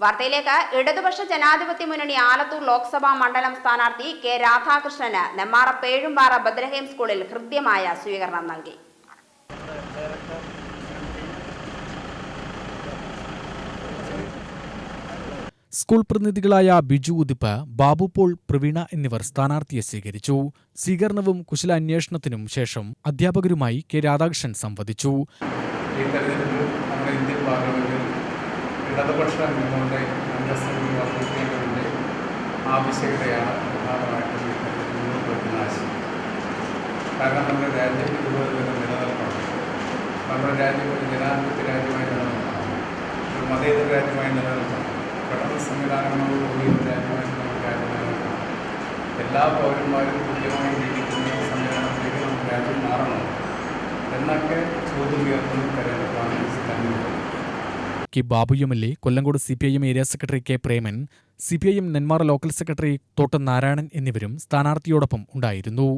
വാർത്തയിലേക്ക് ഇടതുപക്ഷ ജനാധിപത്യ മുന്നണി ആലത്തൂർ ലോക്സഭാ മണ്ഡലം സ്ഥാനാർത്ഥി കെ രാധാകൃഷ്ണന് നെമ്മാറ പേഴുംപാറ ബദ്രഹേം സ്കൂളിൽ ഹൃദ്യമായ സ്വീകരണം നൽകി. സ്കൂൾ പ്രതിനിധികളായ ബിജു ഉദിപ്പ് ബാബു പോൾ പ്രവീണ എന്നിവർ സ്ഥാനാർത്ഥിയെ സ്വീകരിച്ചു. സ്വീകരണവും കുശലാന്വേഷണത്തിനും ശേഷം അധ്യാപകരുമായി കെ രാധാകൃഷ്ണൻ സംവദിച്ചു. ഇടതുപക്ഷ അംഗങ്ങളുടെ അംഗസംഖ്യ വർദ്ധിക്കേണ്ടതിന്റെ ആവശ്യകതയാണ് പ്രധാനമായിട്ടും മുന്നോട്ട് ആശയം കാരണം നമ്മുടെ രാജ്യം ഇതുപോലെ തന്നെ നിലനിൽക്കണം നമ്മുടെ രാജ്യം ഒരു ജനാധിപത്യ രാജ്യമായി നിലനിൽക്കണം ഒരു മതേതര രാജ്യമായി നിലനിൽക്കണം ഘടന സംവിധാനങ്ങളോടുകൂടി ഒരു രാജ്യമായി നമ്മുടെ രാജ്യം നിലനിൽക്കണം എല്ലാ പൗരന്മാരും തുല്യമായി ജീവിക്കുന്ന സംവിധാനത്തിലേക്ക് നമ്മുടെ രാജ്യം മാറണം എന്നൊക്കെ ചോദ്യം ഉയർത്തുന്ന തെരഞ്ഞെടുപ്പാണ് K Babu M L A Kollengode C P I M area secretary K Preman C P I M Nenmara local secretary Thottam Narayanan എന്നിവരും സ്ഥാനാർത്ഥിയോടൊപ്പം ഉണ്ടായിരുന്നു.